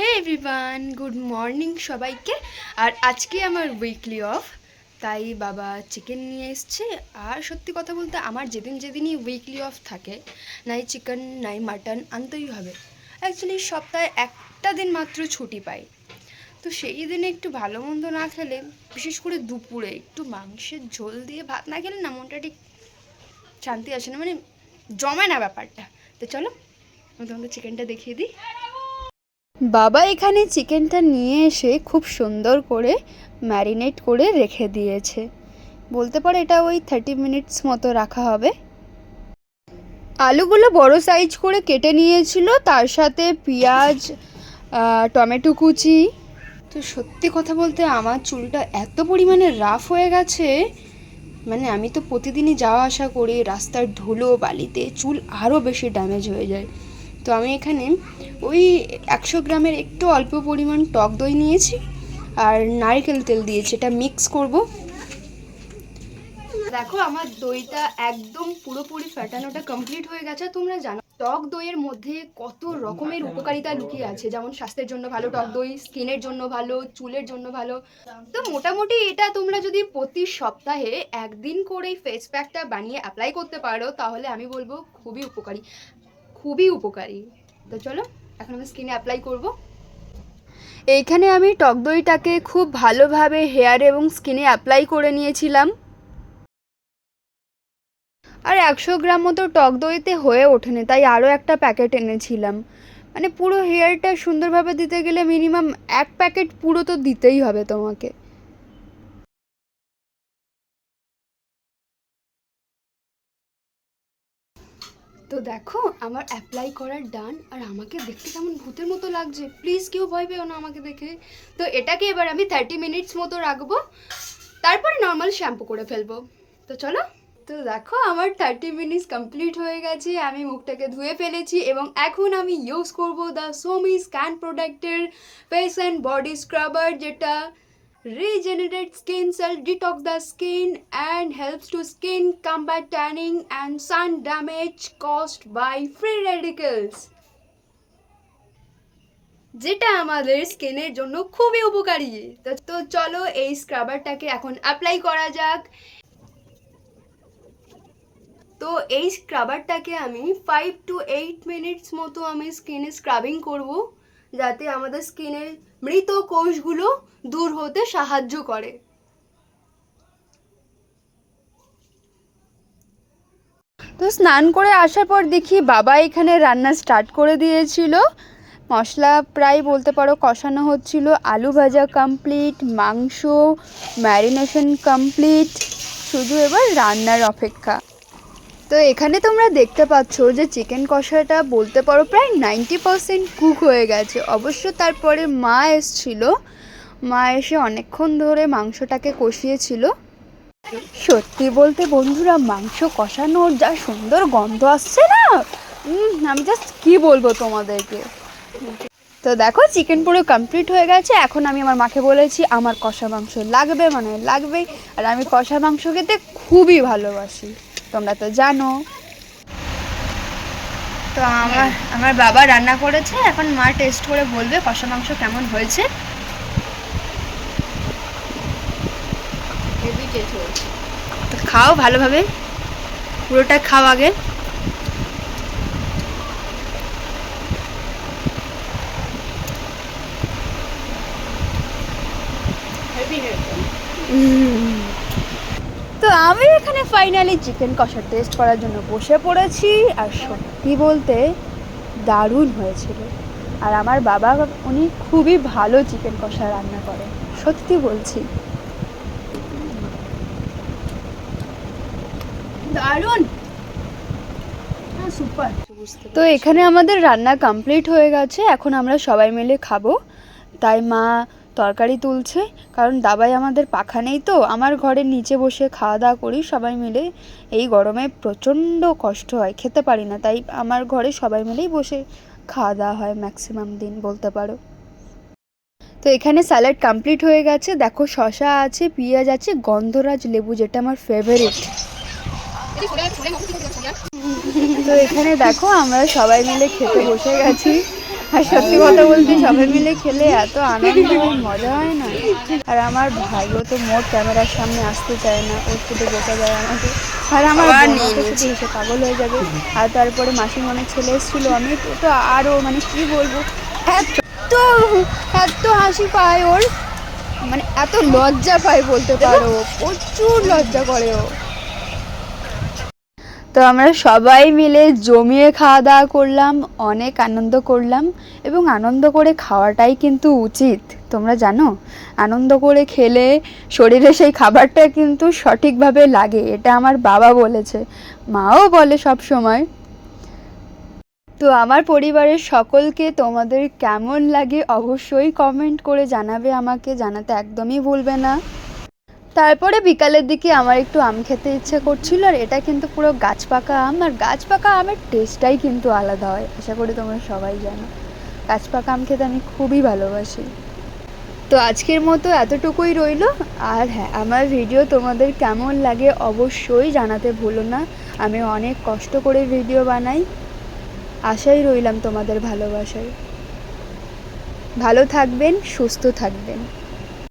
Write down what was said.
হে everyone good morning সবাইকে। আর আজকে আমার উইকলি অফ তাই বাবা চিকেন নিয়ে এসছে। আর সত্যি কথা বলতে আমার যেদিন যেদিনই উইকলি অফ থাকে, নাই চিকেন নাই মাটন আনতেই হবে। অ্যাকচুয়ালি সপ্তাহে একটা দিন মাত্র ছুটি পাই। তো সেই দিনে একটু ভালো মন্দ না খেলে, বিশেষ করে দুপুরে একটু মাংসের ঝোল দিয়ে ভাত না খেলে না, মনটা ঠিক শান্তি আসে না। মানে জমে না ব্যাপারটা। তো চলো, আমি তোমাদের চিকেনটা দেখিয়ে দিই। বাবা এখানে চিকেনটা নিয়ে এসে খুব সুন্দর করে ম্যারিনেট করে রেখে দিয়েছে। বলতে পারে এটা ওই থার্টি মিনিটস মতো রাখা হবে। আলুগুলো বড় সাইজ করে কেটে নিয়েছিল, তার সাথে পেঁয়াজ টমেটো কুচি। তো সত্যি কথা বলতে আমার চুলটা এত পরিমাণে রাফ হয়ে গেছে মানে আমি তো প্রতিদিনই যাওয়া আসা করি, রাস্তার ধুলো, বালিতে চুল আরও বেশি ড্যামেজ হয়ে যায়। তো আমি এখানে ওই একশো গ্রামের একটু অল্প পরিমাণ টক দই নিয়েছি আর নারকেল তেল দিয়েছি, এটা মিক্স করব। দেখো আমার দইটা একদম পুরোপুরি ফ্যাটানোটা কমপ্লিট হয়ে গেছে, তোমরা জানো। টক দইয়ের মধ্যে কত রকমের উপকারিতা লুকিয়ে আছে, যেমন স্বাস্থ্যের জন্য ভালো টক দই, স্কিনের জন্য ভালো, চুলের জন্য ভালো। তো মোটামুটি এটা তোমরা যদি প্রতি সপ্তাহে একদিন করে ফেস প্যাকটা বানিয়ে অ্যাপ্লাই করতে পারো, তাহলে আমি বলব খুবই উপকারী। খুবই উপকারী। তো চলো, এখন আমি স্কিনে অ্যাপ্লাই করব। এইখানে আমি টক দইটাকে খুব ভালোভাবে হেয়ার এবং স্কিনে অ্যাপ্লাই করে নিয়েছিলাম। আর একশো গ্রাম মতো টক দইতে হয়ে ওঠেনি, তাই আরও একটা প্যাকেট এনেছিলাম। মানে পুরো হেয়ারটা সুন্দরভাবে দিতে গেলে মিনিমাম এক প্যাকেট পুরো তো দিতেই হবে তোমাকে। তো দেখো, আমার অ্যাপ্লাই করার ডান আর আমাকে দেখতে কেমন ভূতের মতো লাগছে। প্লিজ কেউ ভয় পেও না আমাকে দেখে। তো এটাকে এবার আমি থার্টি মিনিটস মতো রাখব। তারপরে নর্মাল শ্যাম্পু করে ফেলব। তো চলো, তো দেখো, আমার থার্টি মিনিটস কমপ্লিট হয়ে গেছে। আমি মুখটাকে ধুয়ে ফেলেছি এবং এখন আমি ইউজ করব দ্য সোমি স্ক্যান প্রোডাক্টের ফেস অ্যান্ড বডি স্ক্রাবার যেটা regenerate skin cell detox the skin and helps to skin combat tanning and sun damage caused by free radicals যেটা আমাদের স্কিনের জন্য খুবই উপকারী তো চলো এই স্ক্রাবারটাকে এখন অ্যাপ্লাই করা যাক তো এই স্ক্রাবারটাকে আমি ফাইভ টু এইট মিনিটস মতো আমি স্কিনে স্ক্রাবিং করব যাতে আমাদের স্কিনের মৃত কোষগুলো দূর হতে সাহায্য করে। তো স্নান করে আসার পর দেখি বাবা এখানে রান্না স্টার্ট করে দিয়েছিল। মশলা প্রায় বলতে পারো কষানো হচ্ছিল। আলু ভাজা কমপ্লিট মাংস ম্যারিনেশন কমপ্লিট শুধু এবার রান্নার অপেক্ষা। তো এখানে তোমরা দেখতে পাচ্ছ যে চিকেন কষাটা বলতে পারো প্রায় নাইনটি পারসেন্ট কুক হয়ে গেছে। অবশ্য তারপরে মা এসছিল। মা এসে অনেকক্ষণ ধরে মাংসটাকে কষিয়েছিল। সত্যি বলতে বন্ধুরা, মাংস কষানোর যা সুন্দর গন্ধ আসছে না? আমি জাস্ট কি বলব তোমাদেরকে? তো দেখো চিকেন পুরো কমপ্লিট হয়ে গেছে। এখন আমি আমার মাকে বলেছি, আমার কষা মাংস লাগবে মানে লাগবেই। আর আমি কষা মাংস খেতে খুবই ভালোবাসি। তোমরা তো জানো। তো আমার আমার বাবা রান্না করেছে এখন মা টেস্ট করে বলবে কষা মাংস কেমন হয়েছে। খাও ভালোভাবে পুরোটা খাও আগে। তো আমি এখানে ফাইনালি চিকেন কষা টেস্ট করার জন্য বসে পড়েছি, আর সত্যি বলতে দারুণ হয়েছিল। আর আমার বাবা উনি খুবই ভালো চিকেন কষা রান্না করে সত্যি বলছি। দারুণ! সুপার তো এখানে আমাদের রান্না কমপ্লিট হয়ে গেছে, এখন আমরা সবাই মিলে খাব। তাই মা তরকারি তুলছে, কারণ দাবাই আমাদের পাখা নেই তো। আমার ঘরের নিচে বসে খাওয়া দাওয়া করি, সবাই মিলে। এই গরমে প্রচণ্ড কষ্ট হয়, খেতে পারি না। তাই আমার ঘরে সবাই মিলেই বসে খাওয়া দাওয়া হয় ম্যাক্সিমাম দিন, বলতে পারো। তো এখানে স্যালাড কমপ্লিট হয়ে গেছে। দেখো শশা আছে, পেঁয়াজ আছে, গন্ধরাজ লেবু যেটা আমার ফেভারিট তো এখানে দেখো আমরা সবাই মিলে খেতে বসে গেছি। আর সত্যি কথা বলতে সবাই মিলে খেলে এত আনন্দ মজা হয় না। আর আমার ভাইও তো মোট ক্যামেরার সামনে আসতে চায় না ওর শুধু বোকা যায় আমাকে আর আমার এসে পাগল হয়ে যাবে। আর তারপরে মাসিমনের ছেলে এসেছিল আমি তো আরও মানে কি বলব? এত এত হাসি পায় ওর। মানে এত লজ্জা পায় বলতে পারো। প্রচুর লজ্জা করে ও। তো আমরা সবাই মিলে জমিয়ে খাওয়া দাওয়া করলাম, অনেক আনন্দ করলাম এবং আনন্দ করে খাওয়াটাই কিন্তু উচিত। তোমরা জানো, আনন্দ করে খেলে শরীরে সেই খাবারটা কিন্তু সঠিকভাবে লাগে, এটা আমার বাবা বলেছে। মাও বলে সব সময় তো আমার পরিবারের সকলকে তোমাদের কেমন লাগে অবশ্যই কমেন্ট করে জানাবে আমাকে, জানাতে একদমই ভুলবে না। তারপরে বিকালের দিকে আমার একটু আম খেতে ইচ্ছে করছিল আর এটা কিন্তু পুরো গাছ পাকা আম আর গাছ পাকা আমের টেস্টটাই কিন্তু আলাদা হয়। আশা করি তোমরা সবাই জানো। গাছ পাকা আম খেতে আমি খুবই ভালোবাসি। তো আজকের মতো এতটুকুই রইল। আর হ্যাঁ আমার ভিডিও তোমাদের কেমন লাগে অবশ্যই জানাতে ভুলো না। আমি অনেক কষ্ট করে ভিডিও বানাই। আশাই রইলাম তোমাদের ভালোবাসায়। ভালো থাকবেন, সুস্থ থাকবেন।